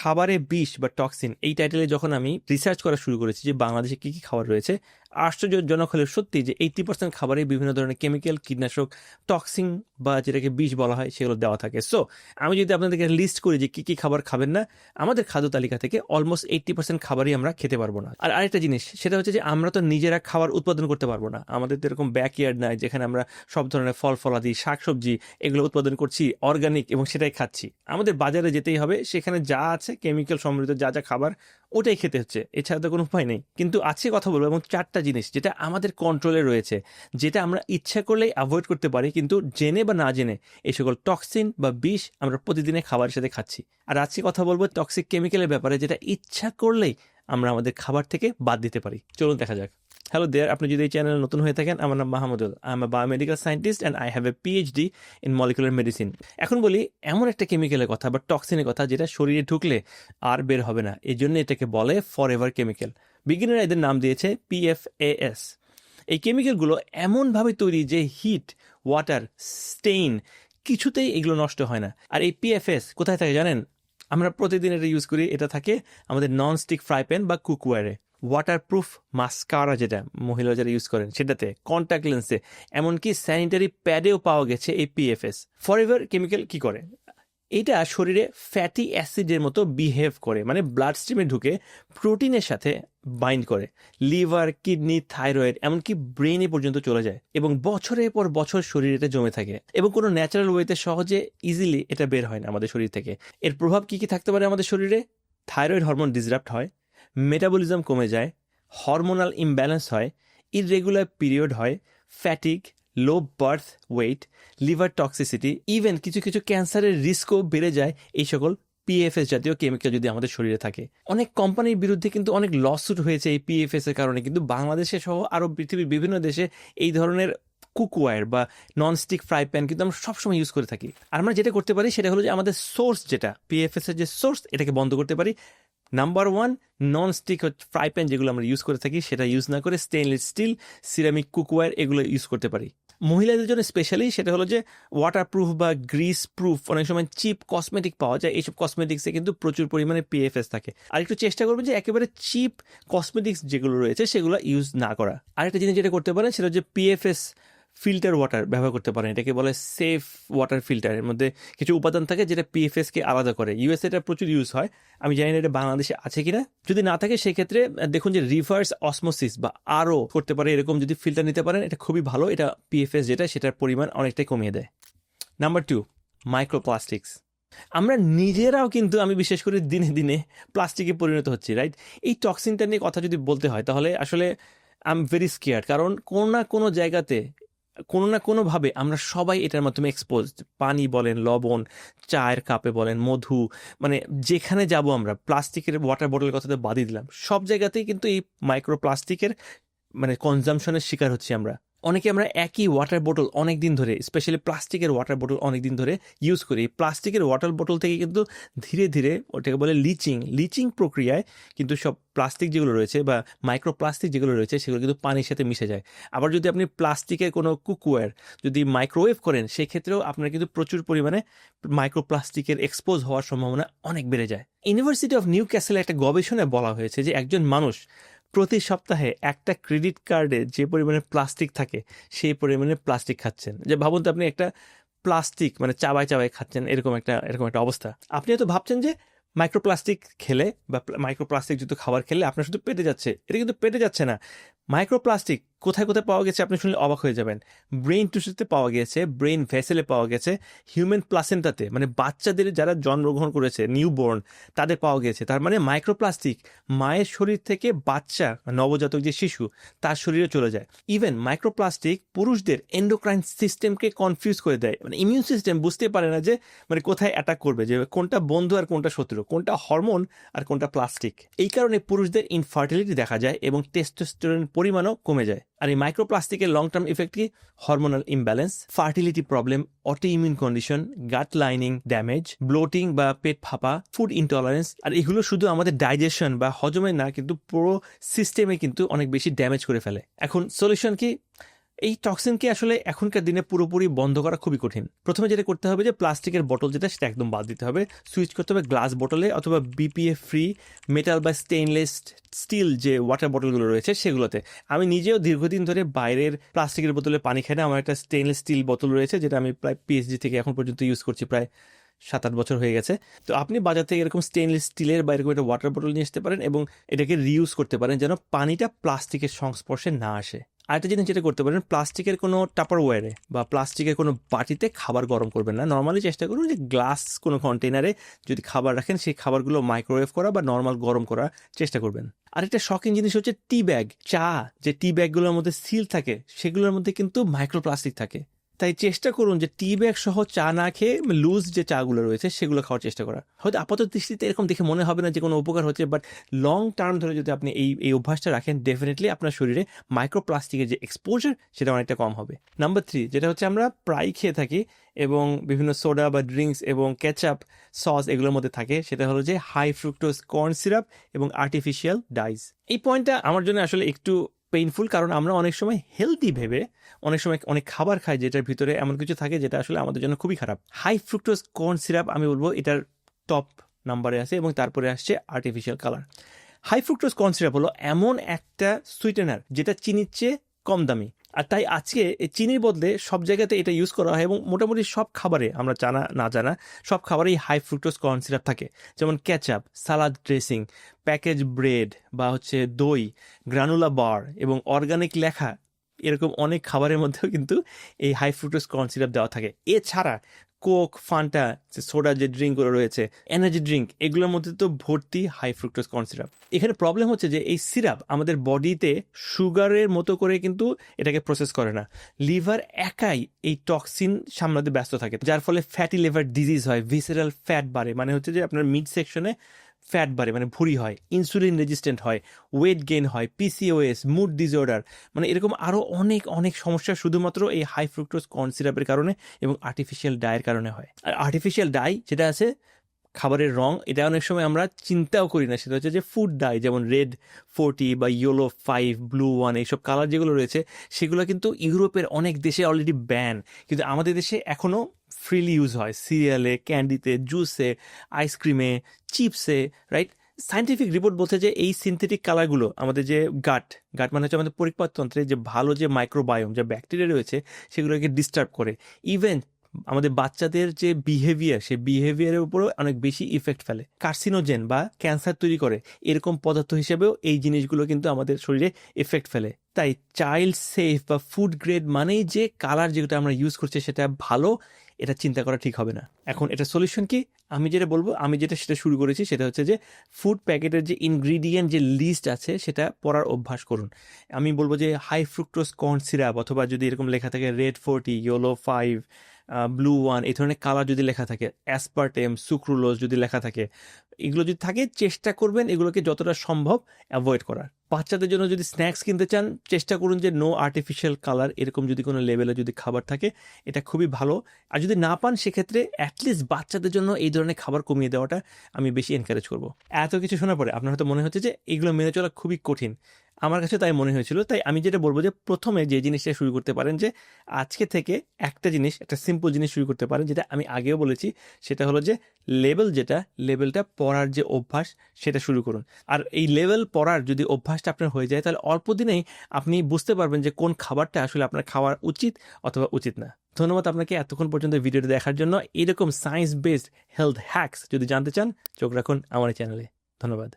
খাবারে বিষ বা টক্সিন এই টাইটেলে যখন আমি রিসার্চ করা শুরু করেছি যে বাংলাদেশে কি কি খাবার রয়েছে আশ্চর্যজনক হলে সত্যি যে এইটি পার্সেন্ট খাবারে বিভিন্ন ধরনের কেমিক্যাল কীটনাশক টক্সিন বা যেটাকে বিষ বলা হয়, সেগুলো দেওয়া থাকে। সো আমি যদি আপনাদেরকে লিস্ট করি যে কী কী খাবার খাবেন না, আমাদের খাদ্য তালিকা থেকে অলমোস্ট এইটটি পার্সেন্ট খাবারই আমরা খেতে পারব না। আর আরেকটা জিনিস, সেটা হচ্ছে যে আমরা তো নিজেরা খাবার উৎপাদন করতে পারব না। আমাদের তো এরকম ব্যাকইয়ার্ড নাই, যেখানে আমরা সব ধরনের ফল, ফলাদি, শাকসবজি, এগুলো উৎপাদন করছি অর্গানিক এবং সেটাই খাচ্ছি। আমাদের বাজারে যেতেই হবে, সেখানে যা আছে কেমিক্যাল সমৃদ্ধ যা যা খাবার ওটাই খেতে হচ্ছে, এছাড়া তো কোনো উপায় নেই। কিন্তু আছে কথা বলব এবং চারটা জিনিস যেটা আমাদের কন্ট্রোলে রয়েছে, যেটা আমরা ইচ্ছা করলেই অ্যাভয়েড করতে পারি, কিন্তু জেনে বা না জেনে এই সকল টক্সিন বা বিষ আমরা প্রতিদিনে খাবারের সাথে খাচ্ছি। আর আজকে কথা বলব টক্সিক কেমিক্যালের ব্যাপারে, যেটা ইচ্ছা করলেই আমরা আমাদের খাবার থেকে বাদ দিতে পারি। চলুন দেখা যাক। হ্যালো দেয়ার আপনি যদি এই চ্যানেলে নতুন হয়ে থাকেন, আমার নাম Mahmudul. I am biomedical scientist and I have a PhD in molecular medicine এখন বলি, এমন একটা কেমিক্যালের কথা বা টক্সিনের কথা যেটা শরীরে ঢুকলে আর বের হবে না। এই জন্য এটাকে বলে ফর এভার কেমিক্যাল বিজ্ঞানীরা এদের নাম দিয়েছে পিএফএএস এই কেমিক্যালগুলো এমনভাবে তৈরি যে হিট ওয়াটার স্টেইন কিছুতেই এগুলো নষ্ট হয় না। আর এই পিএফএস কোথায় থাকে জানেন? আমরা প্রতিদিন এটা ইউজ করি, এটা থাকে আমাদের নন স্টিক ফ্রাই প্যান বা কুকওয়ারে ওয়াটারপ্রুফ মাস্কারা যেটা মহিলা যারা ইউজ করেন, সেটাতে কন্ট্যাক্ট লেন্সে এমনকি স্যানিটারি প্যাডেও পাওয়া গেছে এই পিএফএস ফরএভার কেমিক্যাল কি করে? এটা শরীরে ফ্যাটি অ্যাসিডের মতো বিহেভ করে মানে ব্লাড স্ট্রিমে ঢুকে প্রোটিনের সাথে বাইন্ড করে। লিভার কিডনি থাইরয়েড এমনকি ব্রেনে পর্যন্ত চলে যায়। এবং বছরের পর বছর শরীরে এটা জমে থাকে। এবং কোনো ন্যাচারাল ওয়েতে সহজে ইজিলি এটা বের হয় না আমাদের শরীর থেকে। এর প্রভাব কি কি থাকতে পারে আমাদের শরীরে? থাইরয়েড হরমোন ডিসরাপ্ট হয়। মেটাবলিজম কমে যায় হরমোনাল ইমব্যালেন্স হয় ইররেগুলার পিরিয়ড হয় fatigue low birth weight liver toxicity even কিছু কিছু ক্যান্সারের রিস্কও বেড়ে যায়, এই সকল পিএফএস জাতীয় কেমিক্যাল যদি আমাদের শরীরে থাকে। অনেক কোম্পানির বিরুদ্ধে কিন্তু অনেক লসুট হয়েছে এই পিএফএস এর কারণে, কিন্তু বাংলাদেশে সহ আরও পৃথিবীর বিভিন্ন দেশে এই ধরনের কুকওয়ার বা ননস্টিক ফ্রাই প্যান কিন্তু আমরা সবসময় ইউজ করে থাকি। আর আমরা যেটা করতে পারি সেটা হলো যে আমাদের সোর্স যেটা পিএফএস এর যে সোর্স এটাকে বন্ধ করতে পারি। Number one non stick fry pan যেগুলো আমরা ইউজ করে থাকি, সেটা ইউজ না করে স্টেনলেস স্টিল সিরামিক কুকওয়ার এগুলো ইউজ করতে পারি। মহিলাদের জন্য স্পেশালি সেটা হলো যে ওয়াটার প্রুফ বা গ্রিস প্রুফ অনেক সময় চিপ কসমেটিক পাওয়া যায়, এইসব কসমেটিক্সে কিন্তু প্রচুর পরিমাণে পিএফএস থাকে। আর একটু চেষ্টা করবেন যে একেবারে চিপ কসমেটিক্স যেগুলো রয়েছে সেগুলো ইউজ না করা। আরেকটা জিনিস যেটা করতে পারেন সেটা হচ্ছে পিএফএস ফিল্টার ওয়াটার ব্যবহার করতে পারেন। এটাকে বলে সেফ ওয়াটার ফিল্টার এর মধ্যে কিছু উপাদান থাকে যেটা পিএফএসকে আলাদা করে। ইউএস এটা প্রচুর ইউজ হয়। আমি জানি না এটা বাংলাদেশে আছে কিনা। যদি না থাকে, সেক্ষেত্রে দেখুন যে রিভার্স অসমোসিস বা আরও করতে পারে, এরকম যদি ফিল্টার নিতে পারেন, এটা খুবই ভালো। এটা পিএফএস যেটা, সেটার পরিমাণ অনেকটাই কমিয়ে দেয়। নাম্বার টু মাইক্রোপ্লাস্টিক্স আমরা নিজেরাও কিন্তু, আমি বিশেষ করে দিনে দিনে প্লাস্টিকে পরিণত হচ্ছি রাইট এই টক্সিনটা নিয়ে কথা যদি বলতে হয়, তাহলে আসলে আই এম ভেরি স্কেয়ার কারণ কোনো না কোনো জায়গাতে কোনো না কোনোভাবে আমরা সবাই এটার মাধ্যমে এক্সপোজ পানি বলেন, লবণ, চায়ের কাপে বলেন, মধু মানে যেখানে যাব আমরা, প্লাস্টিকের ওয়াটার বোটলের কথাতে বাদই দিলাম। সব জায়গাতেই কিন্তু এই মাইক্রো প্লাস্টিকের মানে কনজামশনের শিকার হচ্ছি আমরা। অনেকে আমরা একই ওয়াটার বোটল অনেক দিন ধরে স্পেশালি প্লাস্টিকের ওয়াটার বোটল অনেক দিন ধরে ইউজ করি। প্লাস্টিকের ওয়াটার বোটল থেকে কিন্তু ধীরে ধীরে ওটাকে বলে লিচিং লিচিং প্রক্রিয়ায় কিন্তু সব প্লাস্টিক যেগুলো রয়েছে বা মাইক্রো প্লাস্টিক যেগুলো রয়েছে, সেগুলো কিন্তু পানির সাথে মিশে যায়। আবার যদি আপনি প্লাস্টিকের কোনো কুকওয়্যার যদি মাইক্রোওয়েভ করেন, সেক্ষেত্রেও আপনার কিন্তু প্রচুর পরিমাণে মাইক্রো প্লাস্টিকের এক্সপোজ হওয়ার সম্ভাবনা অনেক বেড়ে যায়। ইউনিভার্সিটি অফ নিউ ক্যাসেলে একটা গবেষণায় বলা হয়েছে যে একজন মানুষ প্রতি সপ্তাহে একটা ক্রেডিট কার্ডে যে পরিমাণে প্লাস্টিক থাকে, সেই পরিমাণে প্লাস্টিক খাচ্ছেন। যে ভাবুন তো আপনি একটা প্লাস্টিক মানে চাবাই চাবাই খাচ্ছেন, এরকম একটা এরকম একটা অবস্থা। আপনি হয়তো ভাবছেন যে মাইক্রোপ্লাস্টিক খেলে বা মাইক্রোপ্লাস্টিক যুক্ত খাবার খেলে আপনার শুধু পেটে যাচ্ছে। এটা কিন্তু পেটে যাচ্ছে না। মাইক্রোপ্লাস্টিক কোথায় কোথায় পাওয়া গেছে আপনি শুনলে অবাক হয়ে যাবেন। ব্রেইন টিস্যুতে পাওয়া গেছে ব্রেইন ভেসেলে পাওয়া গেছে হিউম্যান প্লাসেন্টাতে মানে বাচ্চাদের যারা জন্মগ্রহণ করেছে নিউবর্ন তাদের পাওয়া গেছে। তার মানে মাইক্রোপ্লাস্টিক মায়ের শরীর থেকে বাচ্চা, নবজাতক যে শিশু, তার শরীরে চলে যায়। ইভেন মাইক্রোপ্লাস্টিক পুরুষদের এন্ডোক্রাইন সিস্টেমকে কনফিউজ করে দেয়। মানে ইমিউন সিস্টেম বুঝতে পারে না যে মানে কোথায় অ্যাটাক করবে, যে কোনটা বন্ধু আর কোনটা শত্রু, কোনটা হরমোন আর কোনটা প্লাস্টিক এই কারণে পুরুষদের ইনফার্টিলিটি দেখা যায় এবং টেস্টোস্টেরন পরিমাণও কমে যায়। আর এই মাইক্রোপ্লাস্টিকের লং টার্ম ইফেক্ট কি? Hormonal imbalance fertility problem auto immune condition gut lining damage bloating বা পেট ফাঁপা ফুড ইনটলারেন্স আর এগুলো শুধু আমাদের ডাইজেশন বা হজমে না, কিন্তু পুরো সিস্টেমে কিন্তু অনেক বেশি ড্যামেজ করে ফেলে। এখন সলিউশন কি? এই টক্সিনকে আসলে এখনকার দিনে পুরোপুরি বন্ধ করা খুবই কঠিন। প্রথমে যেটা করতে হবে যে প্লাস্টিকের বোতল যেটা, সেটা একদম বাদ দিতে হবে। সুইচ করতে হবে গ্লাস বোতলে অথবা বিপিএ ফ্রি মেটাল বা স্টেইনলেস স্টিল যে ওয়াটার বোতলগুলো রয়েছে সেগুলোতে। আমি নিজেও দীর্ঘদিন ধরে বাইরের প্লাস্টিকের বোতলে পানি খাই না। আমার একটা স্টেইনলেস স্টিল বোতল রয়েছে, যেটা আমি প্রায় পিএইচডি থেকে এখন পর্যন্ত ইউজ করছি প্রায় সাত আট বছর হয়ে গেছে। তো আপনি বাজার থেকে এরকম স্টেনলেস স্টিলের বা এরকম একটা ওয়াটার বোতল নিয়ে আসতে পারেন এবং এটাকে রিউজ করতে পারেন যেন পানিটা প্লাস্টিকের সংস্পর্শে না আসে। আরেকটা জিনিস যেটা করতে পারেন, প্লাস্টিকের কোনো টাপার ওয়ারে বা প্লাস্টিকের কোনো বাটিতে খাবার গরম করবেন না। নর্মালি চেষ্টা করুন যে গ্লাস কোনো কন্টেনারে যদি খাবার রাখেন, সেই খাবারগুলো মাইক্রোওয়েভ করা বা নর্মাল গরম করার চেষ্টা করবেন। আরেকটা শখিন জিনিস হচ্ছে টি ব্যাগ চা, যে টি ব্যাগগুলোর মধ্যে সিল থাকে, সেগুলোর মধ্যে কিন্তু মাইক্রোপ্লাস্টিক থাকে। তাই চেষ্টা করুন যে টি ব্যাগ সহ চা না খেয়ে লুজ যে চাগুলো রয়েছে সেগুলো খাওয়ার চেষ্টা করা হয়তো আপাতত দৃষ্টিতে এরকম দেখে মনে হবে না যে কোনো উপকার হচ্ছে বাট লং টার্ম ধরে যদি আপনি এই এই অভ্যাসটা রাখেন ডেফিনেটলি আপনার শরীরে মাইক্রোপ্লাস্টিকের যে এক্সপোজার সেটা অনেকটা কম হবে। নাম্বার থ্রি যেটা হচ্ছে আমরা প্রায় খেয়ে থাকি এবং বিভিন্ন সোডা বা ড্রিঙ্কস এবং ক্যাচআপ সস এগুলোর মধ্যে থাকে, সেটা হলো যে হাই ফ্রুক্টোজ কর্ন সিরাপ এবং আর্টিফিশিয়াল ডাইস এই পয়েন্টটা আমার জন্য আসলে একটু পেইনফুল কারণ আমরা অনেক সময় হেলদি ভেবে অনেক সময় অনেক খাবার খাই যেটার ভিতরে এমন কিছু থাকে যেটা আসলে আমাদের জন্য খুবই খারাপ। হাই ফ্রুক্টোজ কর্ন সিরাপ আমি বলব এটার টপ নাম্বারে আছে এবং তারপরে আসছে artificial colour high fructose corn syrup হলো এমন একটা সুইটেনার যেটা চিনির চেয়ে কম দামি। আর তাই আজকে চিনির বদলে সব জায়গাতে এটা ইউজ করা হয় এবং মোটামুটি সব খাবারে আমরা জানা, না জানা, সব খাবারেই হাই ফ্রুক্টোজ কর্ন সিরাপ থাকে। যেমন ketchup salad dressing package bread বা হচ্ছে দই গ্রানুলা বার এবং অর্গানিক লেখা এরকম অনেক খাবারের মধ্যেও কিন্তু এই হাই ফ্রুক্টোজ কর্ন সিরাপ দেওয়া থাকে। এছাড়া কোক ফান্টা যে সোডা যে ড্রিঙ্কগুলো রয়েছে এনার্জি ড্রিঙ্ক এগুলোর মধ্যে তো ভর্তি হাই ফ্রুক্টোজ কর্ন সিরাপ এখানে প্রবলেম হচ্ছে যে এই সিরাপ আমাদের বডিতে সুগারের মতো করে কিন্তু এটাকে প্রসেস করে না। লিভার একাই এই টক্সিন সামলাতে ব্যস্ত থাকে, যার ফলে ফ্যাটি লিভার ডিজিজ হয় ভিসেরাল ফ্যাট বাড়ে। মানে হচ্ছে যে আপনার মিড সেকশনে ফ্যাট বাড়ে মানে ভুঁড়ি হয়, ইনসুলিন রেজিস্ট্যান্ট হয়, ওয়েট গেইন হয় পিসিওএস মুড ডিসঅর্ডার মানে এরকম আরও অনেক অনেক সমস্যা শুধুমাত্র এই হাই ফ্রুক্টোজ কর্ন সিরাপের কারণে এবং আর্টিফিশিয়াল ডায়ের কারণে হয়। আর আর্টিফিশিয়াল ডাই যেটা আছে, খাবারের রং, এটা অনেক সময় আমরা চিন্তাও করি না, সেটা হচ্ছে যে ফুড ডাই যেমন রেড ফোরটি বা ইয়েলো ফাইভ ব্লু ওয়ান এইসব কালার যেগুলো রয়েছে, সেগুলো কিন্তু ইউরোপের অনেক দেশে অলরেডি ব্যান কিন্তু আমাদের দেশে এখনও ফ্রিলি ইউজ হয়। সিরিয়ালে ক্যান্ডিতে জুসে আইসক্রিমে চিপসে রাইট সায়েন্টিফিক রিপোর্ট বলছে যে এই সিনথেটিক কালারগুলো আমাদের যে গাট গাট মানে হচ্ছে আমাদের পরিপাকতন্ত্রে যে ভালো যে মাইক্রোবায়োম যে ব্যাকটেরিয়া রয়েছে, সেগুলোকে ডিস্টার্ব করে। ইভেন আমাদের বাচ্চাদের যে বিহেভিয়ার সে বিহেভিয়ারের উপরেও অনেক বেশি ইফেক্ট ফেলে। কার্সিনোজেন বা ক্যান্সার তৈরি করে। এরকম পদার্থ হিসেবেও এই জিনিসগুলো কিন্তু আমাদের শরীরে এফেক্ট ফেলে। তাই চাইল্ড সেফ বা ফুড গ্রেড মানেই যে কালার যেটা আমরা ইউজ করছি সেটা ভালো, এটা চিন্তা করা ঠিক হবে না। এখন এটা সলিউশন কি? আমি যেটা বলব, আমি যেটা সেটা শুরু করেছি সেটা হচ্ছে যে ফুড প্যাকেটের যে ইনগ্রিডিয়েন্ট যে লিস্ট আছে সেটা পড়ার অভ্যাস করুন। আমি বলব যে হাই ফ্রুক্টোস কর্ন সিরাপ অথবা যদি এরকম লেখা থাকে red forty yellow five blue one এই ধরনের কালার যদি লেখা থাকে অ্যাসপার্টেম সুক্রুলোজ যদি লেখা থাকে, এগুলো যদি থাকে, চেষ্টা করবেন এগুলোকে যতটা সম্ভব অ্যাভয়েড করার। বাচ্চাদের জন্য যদি স্ন্যাক্স কিনতে চান, চেষ্টা করুন যে নো আর্টিফিশিয়াল কালার এরকম যদি কোনো লেভেলে যদি খাবার থাকে, এটা খুবই ভালো। আর যদি না পান, সেক্ষেত্রে অ্যাটলিস্ট বাচ্চাদের জন্য এই ধরনের খাবার কমিয়ে দেওয়াটা আমি বেশি এনকারেজ করব। এত কিছু শোনার পরে আপনার হয়তো মনে হচ্ছে যে এগুলো মেনে চলা খুবই কঠিন। আমার কাছে তাই মনে হয়েছিল। তাই আমি যেটা বলব যে প্রথমে যে জিনিসটা শুরু করতে পারেন যে আজকে থেকে একটা জিনিস, একটা সিম্পল জিনিস শুরু করতে পারেন যেটা আমি আগেও বলেছি, সেটা হলো যে লেভেল যেটা লেভেলটা পড়ার যে অভ্যাস সেটা শুরু করুন। আর এই লেভেল পড়ার যদি অভ্যাসটা আপনার হয়ে যায়, তাহলে অল্প দিনেই আপনি বুঝতে পারবেন যে কোন খাবারটা আসলে আপনার খাওয়ার উচিত অথবা উচিত না। ধন্যবাদ আপনাকে এতক্ষণ পর্যন্ত ভিডিওটি দেখার জন্য। এরকম সায়েন্স বেসড হেলথ হ্যাকস যদি জানতে চান, চোখ রাখুন আমার চ্যানেলে ধন্যবাদ।